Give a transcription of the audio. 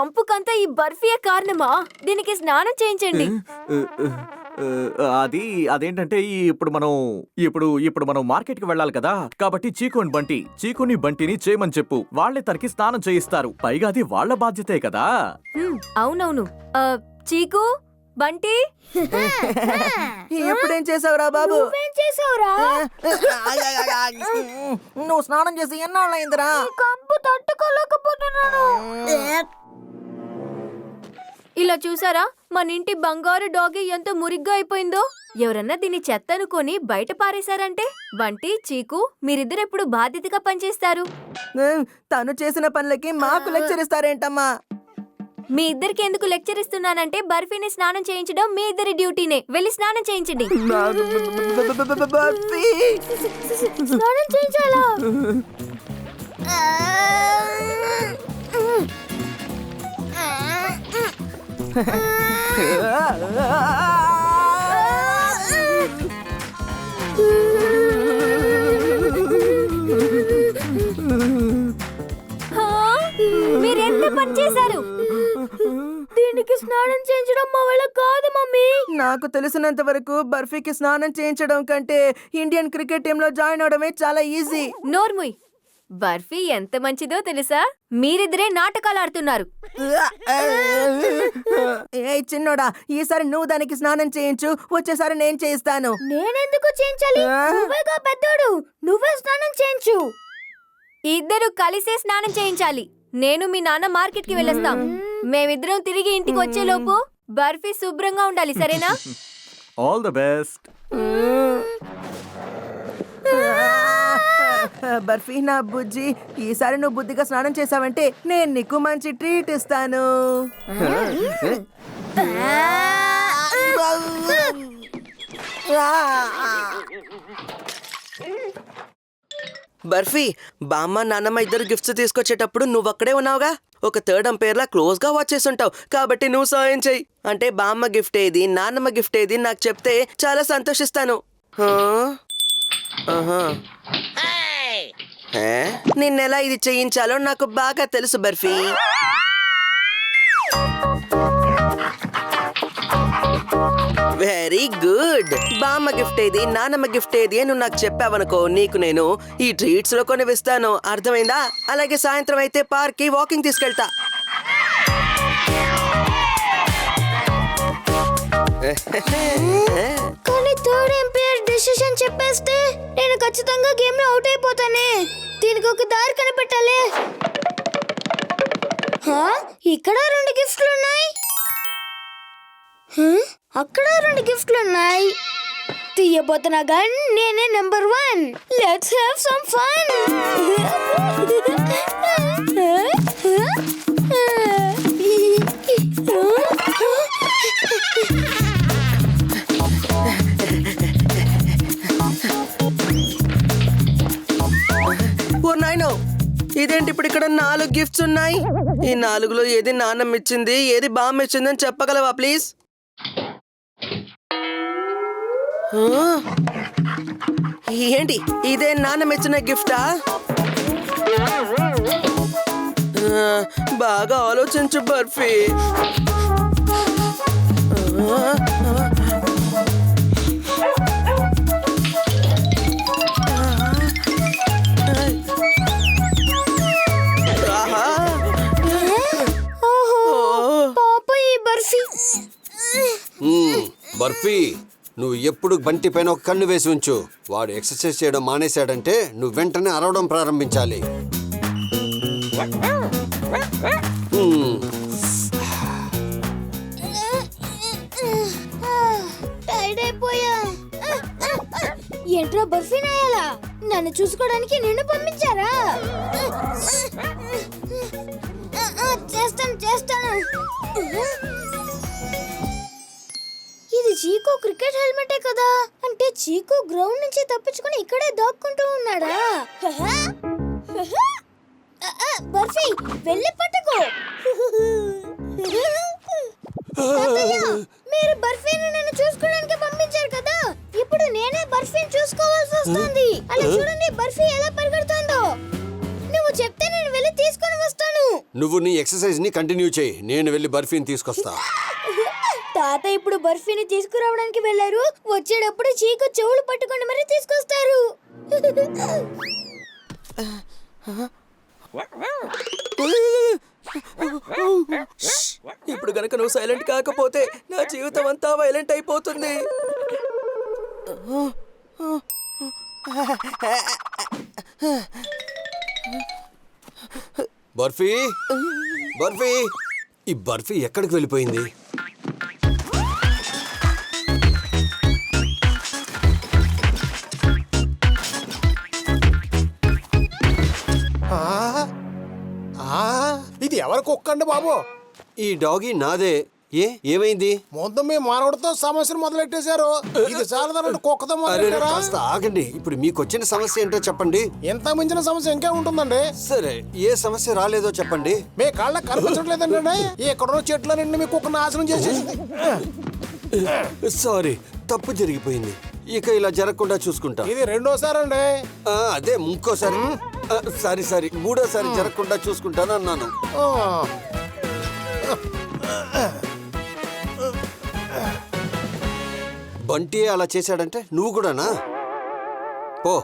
కంపుకంతా ఈ బర్ఫీయే కారణమా? దీనికి స్నానం చేయించండి. అది అదేంటంటే ఈ ఇప్పుడు మనం ఇప్పుడు ఇప్పుడు మనం మార్కెట్కి వెళ్ళాలి కదా. కాబట్టి చీకోని బంటి చీకుని బంటిని చేయమని చెప్పు. వాళ్ళే తనకి స్నానం చేయిస్తారు. పైగా అది వాళ్ళ బాధ్యతే కదా. అవునవును. చీకు బంటి? ఎప్పుడేం చేసావురా బాబు? నువ్వేం చేసావురా? నువ్వు స్నానం చేసి ఎన్నాళ్ళైందిరా కంపు తట్టుకోలేకపోతున్నాను. ఇలా చూసారా? మన ఇంటి బంగారు డాగి ఎంత మురిగ్గా అయిపోయిందో? ఎవరన్నా దీన్ని చెత్త అనుకొని బయట పారేశారంటే? బంటి చీకు మీరిద్దరెప్పుడు బాధ్యతగా పనిచేస్తారు. తను చేసిన పనులకి మాకు లెక్చర్ ఇస్తారేంటమ్మా మీ ఇద్దరికి ఎందుకు లెక్చర్ ఇస్తున్నానంటే బర్ఫీని స్నానం చేయించడం మీ ఇద్దరి డ్యూటీనే. వెళ్ళి స్నానం చేయించండి. స్నానం చేయించాలా? మీరెంత పని చేశారు? దీనికి స్నానం చేయించడం మా వల్ల కాదు మమ్మీ. నాకు తెలిసినంత వరకు బర్ఫీకి స్నానం చేయించడం కంటే ఇండియన్ క్రికెట్ టీంలో జాయిన్ అవడమే చాలా ఈజీ. నోర్ముయ్. బర్ఫీ ఎంత మంచిదో తెలుసా? మీరిద్దరే నాటకాలు ఆడుతున్నారు ఏ చిన్నోడా ఈసారి నువ్వు దానికి స్నానం చేయించు వచ్చేసారి నేను చేయిస్తాను. నేనెందుకు చేయించాలి? నువ్వేగా పెద్దోడు నువ్వే స్నానం చేయించు. ఇద్దరు కలిసే స్నానం చేయించాలి. నేను మీ నాన్న మార్కెట్కి వెళ్ళొస్తాం మేమిద్దరం తిరిగి ఇంటికి వచ్చేలోపు బర్ఫీ శుభ్రంగా ఉండాలి సరేనా? ఆల్ ద బెస్ట్ బర్ఫీ నా బుజ్జి. ఈసారి నువ్వు బుద్ధిగా స్నానం చేసావంటే నేను నీకు మంచి ట్రీట్ ఇస్తాను. బర్ఫీ బామ్మ నాన్నమ్మ ఇద్దరు గిఫ్ట్స్ తీసుకొచ్చేటప్పుడు నువ్వు అక్కడే ఉన్నావుగా? ఒక థర్డ్ అంపేర్లా క్లోజ్గా వాచ్ చేస్తుంటావు. కాబట్టి నువ్వు సాయం చెయ్యి. అంటే బామ్మ గిఫ్ట్ ఏది నాన్నమ్మ గిఫ్ట్ ఏది నాకు చెప్తే చాలా సంతోషిస్తాను. ఆహా. నిన్నెలా ఇది చేయించాలో నాకు బాగా తెలుసు బర్ఫీ. Very good. బామ్మ గిఫ్ట్ ఏది నానమ్మ గిఫ్ట్ ఏది అని నువ్వు నాకు చెప్పావనుకో నీకు నేను ఈ ట్రీట్స్లో కొన్ని ఇస్తాను అర్థమైందా? అలాగే సాయంత్రం అయితే పార్క్కి వాకింగ్ తీసుకెళ్తా. కానీ థర్డ్ ఎంపైర్ డెసిషన్ చెప్పేస్తే నేను ఖచ్చితంగా గేమ్లో అవుట్ అయిపోతానే. దీనికి ఒక దారి కనిపెట్టాలి. ఇక్కడ రెండు గిఫ్ట్లు ఉన్నాయి అక్కడ రెండు గిఫ్ట్లు ఉన్నాయి తీయబోతున్న గన్ నేనే number one let's have some fun ఇదేంటి ఇప్పుడు ఇక్కడ నాలుగు గిఫ్ట్స్ ఉన్నాయి? ఈ నాలుగులో ఏది నాన్నమ్మ ఇచ్చింది ఏది బామ్మ ఇచ్చిందని అని చెప్పగలవా ప్లీజ్ ఏంటి? ఇదే నాన్నమ్మ ఇచ్చిన గిఫ్టా బాగా ఆలోచించు బర్ఫీ. బర్ఫీ నువ్వు ఎప్పుడు బంటి పైన ఒక కన్ను వేసి ఉంచు. వాడు ఎక్సర్సైజ్ చేయడం మానేశాడంటే నువ్వు వెంటనే అరవడం ప్రారంభించాలి. ఏంట్రా బర్ఫీ నాయాలా? నన్ను చూసుకోవడానికి నిన్ను పంపించారా? చేస్తాను చేస్తాను. చీకు క్రికెట్ హెల్మెటే కదా? అంటే చీకు గ్రౌండ్ నుంచి తప్పించుకొని ఇక్కడే దాక్కుంటూ ఉన్నాడా? బర్ఫీ వెళ్ళి పట్టుకో. మీరు బర్ఫీని నన్ను చూసుకోవడానికి పంపించారు కదా? ఇప్పుడు నేనే బర్ఫీని చూసుకోవాల్సి వస్తుంది. అలా చూడండి బర్ఫీ ఎలా పరిగెడుతుందో. నువ్వు చెప్తే నేను వెళ్ళి తీసుకొని వస్తాను. నువ్వు నీ ఎక్సర్సైజ్ని కంటిన్యూ చేయి. నేను వెళ్ళి బర్ఫీని తీసుకొస్తా. తాత ఇప్పుడు బర్ఫీని తీసుకురావడానికి వెళ్ళారు. వచ్చేటప్పుడు చీకు చెవులు పట్టుకొని మరీ తీసుకొస్తారు. ఇప్పుడు గనక నువ్వు సైలెంట్ కాకపోతే నా జీవితం అంతా వైలెంట్ అయిపోతుంది. బర్ఫీ బర్ఫీ ఈ బర్ఫీ ఎక్కడికి వెళ్ళిపోయింది? ఇది ఎవరి కుక్క అండి బాబు? ఈ డాగీ నాదే. ఏ ఏమైంది? ముందు మీ మానవుడితో సమస్యను మొదలెట్టేశారు. ఇది చాలదన్నట్టు కుక్కతో కాస్త ఆగండి. ఇప్పుడు మీకు వచ్చిన సమస్య ఏంటో చెప్పండి. ఇంత మించిన సమస్య ఇంకే ఉంటుందండి? సరే ఏ సమస్య రాలేదో చెప్పండి. మీ కళ్ళకి కనిపించట్లేదండి? ఇక్కడ చెట్లనండి మీ కుక్క నాశనం చేసేసింది. సారీ తప్పు జరిగిపోయింది. ఇక ఇలా జరగకుండా చూసుకుంటా. ఇది రెండోసారి అండి అదే ఇంకోసారి. Sorry sorry. మూడోసారి జరగకుండా చూసుకుంటాను అన్నాను. బంటి అలా చేశాడంటే నువ్వు కూడానా? పో.